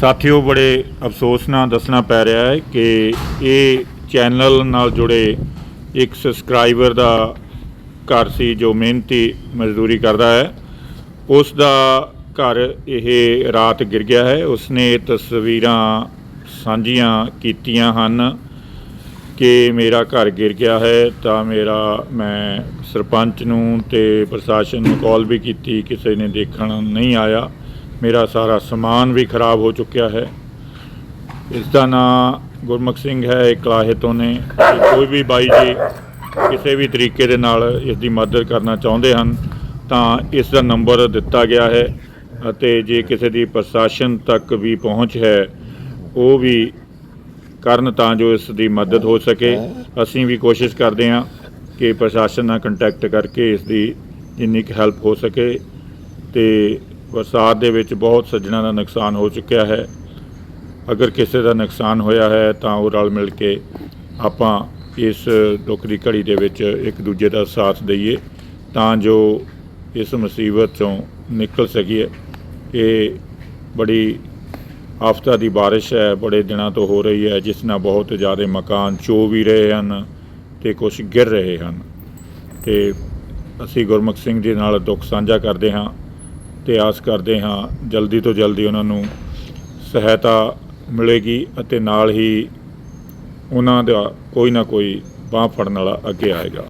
ਸਾਥੀਓ, ਬੜੇ ਅਫਸੋਸ ਨਾਲ ਦੱਸਣਾ ਪੈ ਰਿਹਾ ਹੈ ਕਿ ਇਹ ਚੈਨਲ ਨਾਲ ਜੁੜੇ ਇੱਕ ਸਬਸਕ੍ਰਾਈਬਰ ਦਾ ਘਰ ਸੀ ਜੋ ਮਿਹਨਤੀ ਮਜ਼ਦੂਰੀ ਕਰਦਾ ਹੈ। ਉਸ ਦਾ ਘਰ ਇਹ ਰਾਤ ਗਿਰ ਗਿਆ ਹੈ। ਉਸਨੇ ਤਸਵੀਰਾਂ ਸਾਂਝੀਆਂ ਕੀਤੀਆਂ ਹਨ ਕਿ ਮੇਰਾ ਘਰ ਗਿਰ ਗਿਆ ਹੈ। ਤਾਂ ਮੇਰਾ, ਮੈਂ ਸਰਪੰਚ ਨੂੰ ਤੇ ਪ੍ਰਸ਼ਾਸਨ ਨੂੰ ਕਾਲ ਵੀ ਕੀਤੀ, ਕਿਸੇ ਨੇ ਦੇਖਣ ਨਹੀਂ ਆਇਆ। ਮੇਰਾ ਸਾਰਾ ਸਮਾਨ ਵੀ ਖਰਾਬ ਹੋ ਚੁੱਕਿਆ ਹੈ। ਇਸ ਦਾ ਨਾਂ ਗੁਰਮੁਖ ਸਿੰਘ ਹੈ, ਇਹ ਕਲਾਹੇ ਨੇ। ਕੋਈ ਵੀ ਬਾਈ ਜੀ ਕਿਸੇ ਵੀ ਤਰੀਕੇ ਦੇ ਨਾਲ ਇਸ ਦੀ ਮਦਦ ਕਰਨਾ ਚਾਹੁੰਦੇ ਹਨ, ਤਾਂ ਇਸ ਦਾ ਨੰਬਰ ਦਿੱਤਾ ਗਿਆ ਹੈ ਅਤੇ ਜੇ ਕਿਸੇ ਦੀ ਪ੍ਰਸ਼ਾਸਨ ਤੱਕ ਵੀ ਪਹੁੰਚ ਹੈ, ਉਹ ਵੀ ਕਰਨ ਤਾਂ ਜੋ ਇਸ ਦੀ ਮਦਦ ਹੋ ਸਕੇ। ਅਸੀਂ ਵੀ ਕੋਸ਼ਿਸ਼ ਕਰਦੇ ਹਾਂ ਕਿ ਪ੍ਰਸ਼ਾਸਨ ਨਾਲ ਕੰਟੈਕਟ ਕਰਕੇ ਇਸ ਦੀ ਜਿੰਨੀ ਕੁ ਹੈਲਪ ਹੋ ਸਕੇ ਤੇ ਬਰਸਾਤ ਦੇ ਵਿੱਚ ਬਹੁਤ ਸੱਜਣਾ ਦਾ ਨੁਕਸਾਨ ਹੋ ਚੁੱਕਿਆ ਹੈ। ਅਗਰ ਕਿਸੇ ਦਾ ਨੁਕਸਾਨ ਹੋਇਆ ਹੈ, ਤਾਂ ਉਹ ਰਲ ਮਿਲ ਕੇ ਆਪਾਂ ਇਸ ਦੁੱਖ ਦੀ ਘੜੀ ਦੇ ਵਿੱਚ ਇੱਕ ਦੂਜੇ ਦਾ ਸਾਥ ਦਈਏ, ਤਾਂ ਜੋ ਇਸ ਮੁਸੀਬਤ ਤੋਂ ਨਿਕਲ ਸਕੀਏ। ਇਹ ਬੜੀ ਆਫਤਾ ਦੀ ਬਾਰਿਸ਼ ਹੈ, ਬੜੇ ਦਿਨਾਂ ਤੋਂ ਹੋ ਰਹੀ ਹੈ, ਜਿਸ ਨਾਲ ਬਹੁਤ ਜ਼ਿਆਦਾ ਮਕਾਨ ਚੋ ਵੀ ਰਹੇ ਹਨ ਤੇ ਕੁਝ ਗਿਰ ਰਹੇ ਹਨ। ਤੇ ਅਸੀਂ ਗੁਰਮੁਖ ਸਿੰਘ ਜੀ ਨਾਲ ਦੁੱਖ ਸਾਂਝਾ ਕਰਦੇ ਹਾਂ। ਤੇ ਆਸ ਕਰਦੇ ਹਾਂ ਜਲਦੀ ਤੋਂ ਜਲਦੀ ਉਹਨਾਂ ਨੂੰ ਸਹਾਇਤਾ ਮਿਲੇਗੀ ਅਤੇ ਨਾਲ ਹੀ ਉਹਨਾਂ ਦਾ ਕੋਈ ਨਾ ਕੋਈ ਬਾਂਹ ਫੜਨ ਵਾਲਾ ਅੱਗੇ ਆਏਗਾ।